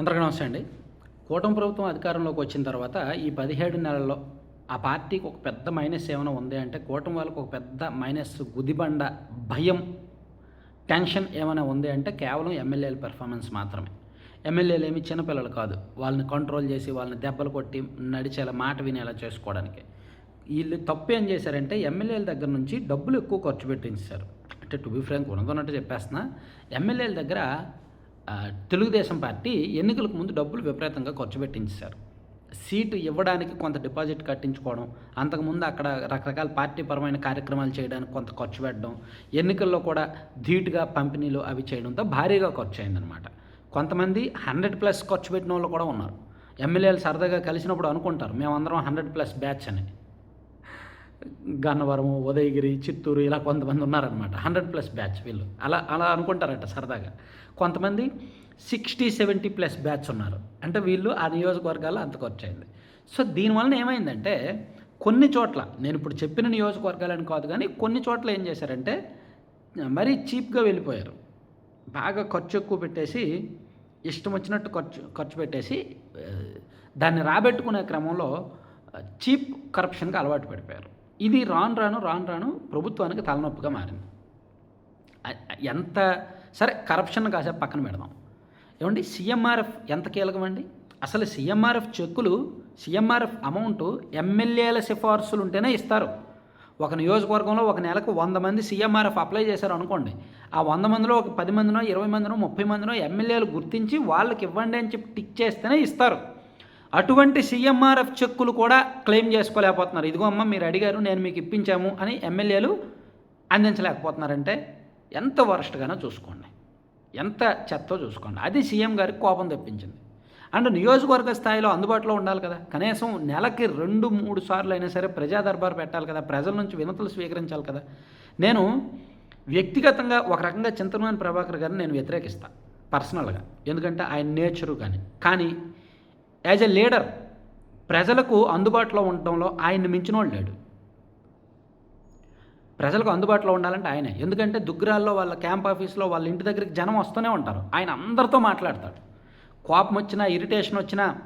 అందరికీ నమస్తే అండి. కూటమి ప్రభుత్వం అధికారంలోకి వచ్చిన తర్వాత ఈ పదిహేడు నెలల్లో ఆ పార్టీకి ఒక పెద్ద మైనస్ ఏమైనా ఉంది అంటే కూటమి వాళ్ళకి ఒక పెద్ద మైనస్ గుదిబండ భయం టెన్షన్ ఏమైనా ఉంది అంటే కేవలం ఎమ్మెల్యేల పెర్ఫార్మెన్స్ మాత్రమే. ఎమ్మెల్యేలు ఏమి చిన్నపిల్లలు కాదు. వాళ్ళని కంట్రోల్ చేసి వాళ్ళని దెబ్బలు కొట్టి నడిచేలా మాట వినేలా చేసుకోవడానికి. వీళ్ళు తప్పు ఏం చేశారంటే ఎమ్మెల్యేల దగ్గర నుంచి డబ్బులు ఎక్కువ ఖర్చు పెట్టించారు. అంటే టు బి ఫ్రాంక్ ఉన్నదన్నట్టు చెప్పేస్తున్నా. ఎమ్మెల్యేల దగ్గర తెలుగుదేశం పార్టీ ఎన్నికలకు ముందు డబ్బులు విపరీతంగా ఖర్చు పెట్టించారు సీటు ఇవ్వడానికి కొంత డిపాజిట్ కట్టించుకోవడం అంతకుముందు అక్కడ రకరకాల పార్టీ పరమైన కార్యక్రమాలు చేయడానికి కొంత ఖర్చు పెట్టడం ఎన్నికల్లో కూడా ధీటుగా పంపిణీలు అవి చేయడంతో భారీగా ఖర్చు అయిందనమాట కొంతమంది హండ్రెడ్ ప్లస్ ఖర్చు పెట్టిన వాళ్ళు కూడా ఉన్నారు. ఎమ్మెల్యేలు సరదాగా కలిసినప్పుడు అనుకుంటారు మేమందరం హండ్రెడ్ ప్లస్ బ్యాచ్ అని. గన్నవరం ఉదయగిరి చిత్తూరు ఇలా కొంతమంది ఉన్నారనమాట హండ్రెడ్ ప్లస్ బ్యాచ్ వీళ్ళు. అలా అలా అనుకుంటారట సరదాగా. కొంతమంది సిక్స్టీ సెవెంటీ ప్లస్ బ్యాచ్ ఉన్నారు. అంటే వీళ్ళు ఆ నియోజకవర్గాల్లో అంత ఖర్చు అయింది. సో దీనివలన ఏమైందంటే కొన్ని చోట్ల నేను ఇప్పుడు చెప్పిన నియోజకవర్గాలని కాదు కానీ కొన్ని చోట్ల ఏం చేశారంటే మరీ చీప్గా వెళ్ళిపోయారు. బాగా ఖర్చు ఎక్కువ పెట్టేసి ఇష్టం వచ్చినట్టు ఖర్చు ఖర్చు పెట్టేసి దాన్ని రాబెట్టుకునే క్రమంలో చీప్ కరప్షన్కి అలవాటు పడిపోయారు. ఇది రాను రాను రాను రాను ప్రభుత్వానికి తలనొప్పిగా మారింది. ఎంత సరే కరప్షన్ కాసేపు పక్కన పెడదాం. ఏమండి? సీఎంఆర్ఎఫ్ ఎంత కీలకమండి? అసలు సీఎంఆర్ఎఫ్ చెక్కులు సీఎంఆర్ఎఫ్ అమౌంట్ ఎమ్మెల్యేల సిఫార్సులు ఉంటేనే ఇస్తారు. ఒక నియోజకవర్గంలో ఒక నెలకు వంద మంది సీఎంఆర్ఎఫ్ అప్లై చేశారు అనుకోండి. ఆ వంద మందిలో ఒక పది మందినో ఇరవై మందినో ముప్పై మందినో ఎమ్మెల్యేలు గుర్తించి వాళ్ళకి ఇవ్వండి అని చెప్పి టిక్ చేస్తేనే ఇస్తారు. అటువంటి సీఎంఆర్ఎఫ్ చెక్కులు కూడా క్లెయిమ్ చేసుకోలేకపోతున్నారు. ఇదిగో అమ్మ మీరు అడిగారు నేను మీకు ఇప్పించాము అని ఎమ్మెల్యేలు అందించలేకపోతున్నారంటే ఎంత వరస్ట్గానో చూసుకోండి. ఎంత చెత్తో చూసుకోండి. అది సీఎం గారికి కోపం తెప్పించింది. అండ్ నియోజకవర్గ స్థాయిలో అందుబాటులో ఉండాలి కదా. కనీసం నెలకి రెండు మూడు సార్లు అయినా సరే ప్రజా దర్బారు పెట్టాలి కదా. ప్రజల నుంచి వినతులు స్వీకరించాలి కదా. నేను వ్యక్తిగతంగా ఒక రకంగా చింతనమైన ప్రభాకర్ గారిని నేను వ్యతిరేకిస్తాను పర్సనల్గా. ఎందుకంటే ఆయన నేచరు కానీ. కానీ యాజ్ ఎ లీడర్ ప్రజలకు అందుబాటులో ఉండటంలో ఆయన్ని మించిన లేడు. ప్రజలకు అందుబాటులో ఉండాలంటే ఆయనే. ఎందుకంటే దుగ్గరాల్లో వాళ్ళ క్యాంప్ ఆఫీస్లో వాళ్ళ ఇంటి దగ్గరికి జనం వస్తూనే ఉంటారు. ఆయన అందరితో మాట్లాడతాడు. కోపం వచ్చినా ఇరిటేషన్ వచ్చినా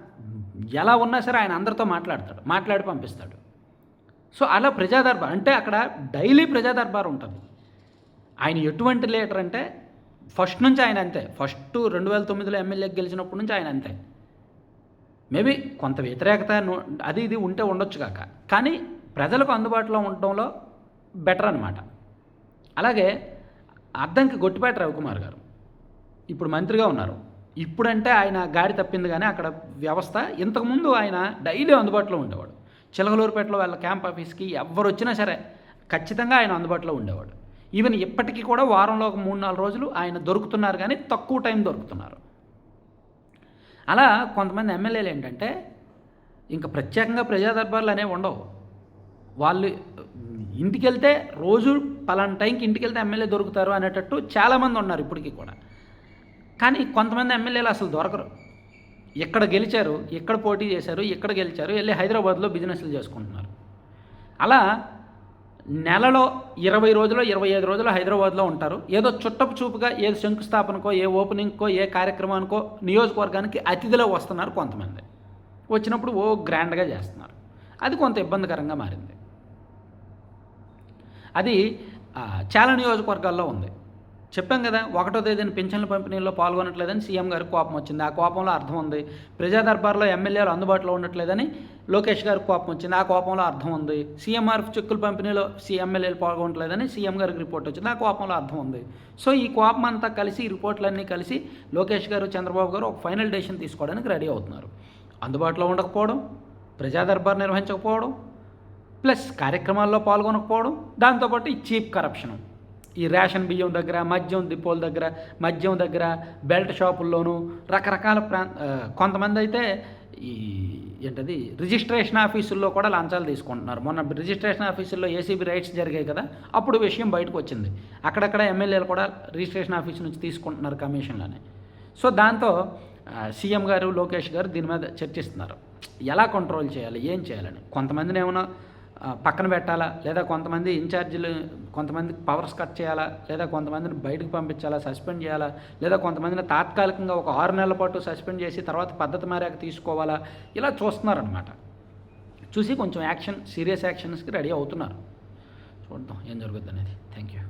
ఎలా ఉన్నా సరే ఆయన అందరితో మాట్లాడతాడు. మాట్లాడి పంపిస్తాడు. సో అలా ప్రజాదర్బార్ అంటే అక్కడ డైలీ ప్రజాదర్బార్ ఉంటుంది. ఆయన ఎటువంటి లీడర్ అంటే ఫస్ట్ నుంచి ఆయన అంతే. ఫస్ట్ రెండు వేల తొమ్మిదిలో ఎమ్మెల్యేకి గెలిచినప్పటి నుంచి ఆయన అంతే. మేబీ కొంత వ్యతిరేకత అది ఇది ఉంటే ఉండొచ్చు కాక. కానీ ప్రజలకు అందుబాటులో ఉండటంలో బెటర్ అనమాట అలాగే అద్దంకి గొట్టిపేట రవికుమార్ గారు ఇప్పుడు మంత్రిగా ఉన్నారు. ఇప్పుడంటే ఆయన గాడి తప్పింది కానీ అక్కడ వ్యవస్థ ఇంతకుముందు ఆయన డైలీ అందుబాటులో ఉండేవాడు. చిలకలూరుపేటలో వాళ్ళ క్యాంప్ ఆఫీస్కి ఎవరు వచ్చినా సరే ఖచ్చితంగా ఆయన అందుబాటులో ఉండేవాడు. ఈవెన్ ఇప్పటికీ కూడా వారంలో ఒక మూడు నాలుగు రోజులు ఆయన దొరుకుతున్నారు కానీ తక్కువ టైం దొరుకుతున్నారు. అలా కొంతమంది ఎమ్మెల్యేలు ఏంటంటే ఇంకా ప్రత్యేకంగా ప్రజా దర్బార్లు అనేవి ఉండవు. వాళ్ళు ఇంటికి వెళ్తే రోజు పలానా టైంకి ఇంటికి వెళ్తే ఎమ్మెల్యే దొరుకుతారు అనేటట్టు చాలామంది ఉన్నారు ఇప్పటికీ కూడా. కానీ కొంతమంది ఎమ్మెల్యేలు అసలు దొరకరు. ఎక్కడ గెలిచారు ఎక్కడ పోటీ చేశారు ఎక్కడ గెలిచారు వెళ్ళి హైదరాబాద్లో బిజినెస్లు చేసుకుంటున్నారు. అలా నెలలో ఇరవై రోజులు ఇరవై ఐదు రోజులు హైదరాబాద్లో ఉంటారు. ఏదో చుట్టపు చూపుగా ఏ శంకుస్థాపనకో ఏ ఓపెనింగ్కో ఏ కార్యక్రమానికో నియోజకవర్గానికి అతిథిలో వస్తున్నారు కొంతమంది. వచ్చినప్పుడు ఓ గ్రాండ్గా చేస్తున్నారు. అది కొంత ఇబ్బందికరంగా మారింది. అది చాలా నియోజకవర్గాల్లో ఉంది. చెప్పాం కదా ఒకటో తేదీన పింఛన్ల పంపిణీలో పాల్గొనట్లేదని సీఎం గారికి కోపం వచ్చింది. ఆ కోపంలో అర్థం ఉంది. ప్రజా దర్బార్లో ఎమ్మెల్యేలు అందుబాటులో ఉండట్లేదని లోకేష్ గారికి కోపం వచ్చింది. ఆ కోపంలో అర్థం ఉంది. సీఎంఆర్ఎఫ్ చెక్కుల పంపిణీలో సీ ఎమ్మెల్యేలు పాల్గొనట్లేదని సీఎం గారికి రిపోర్ట్ వచ్చింది. ఆ కోపంలో అర్థం ఉంది. సో ఈ కోపం అంతా కలిసి ఈ రిపోర్ట్లన్నీ కలిసి లోకేష్ గారు చంద్రబాబు గారు ఒక ఫైనల్ డెసిషన్ తీసుకోవడానికి రెడీ అవుతున్నారు. అందుబాటులో ఉండకపోవడం ప్రజా దర్బార్ నిర్వహించకపోవడం ప్లస్ కార్యక్రమాల్లో పాల్గొనకపోవడం దాంతోపాటు ఈ చీప్ కరప్షన్. ఈ రేషన్ బియ్యం దగ్గర మద్యం డిపోల దగ్గర మద్యం దగ్గర బెల్ట్ షాపుల్లోనూ రకరకాల ప్రా కొంతమంది అయితే ఈ ఏంటది రిజిస్ట్రేషన్ ఆఫీసుల్లో కూడా లంచాలు తీసుకుంటున్నారు. మొన్న రిజిస్ట్రేషన్ ఆఫీసుల్లో ఏసీబీ రైట్స్ జరిగాయి కదా అప్పుడు విషయం బయటకు వచ్చింది. అక్కడక్కడ ఎమ్మెల్యేలు కూడా రిజిస్ట్రేషన్ ఆఫీస్ నుంచి తీసుకుంటున్నారు కమిషన్లని. సో దాంతో సీఎం గారు లోకేష్ గారు దీని మీద చర్చిస్తున్నారు. ఎలా కంట్రోల్ చేయాలి ఏం చేయాలని? కొంతమందిని ఏమైనా పక్కన పెట్టాలా? లేదా కొంతమంది ఇన్ఛార్జీలు కొంతమంది పవర్స్ కట్ చేయాలా? లేదా కొంతమందిని బయటకు పంపించాలా? సస్పెండ్ చేయాలా? లేదా కొంతమందిని తాత్కాలికంగా ఒక ఆరు నెలల పాటు సస్పెండ్ చేసి తర్వాత పద్ధతి మారాక తీసుకోవాలా? ఇలా చూస్తున్నారనమాట చూసి కొంచెం యాక్షన్ సీరియస్ యాక్షన్స్కి రెడీ అవుతున్నారు. చూద్దాం ఏం జరుగుతుంది అనేది థ్యాంక్ యూ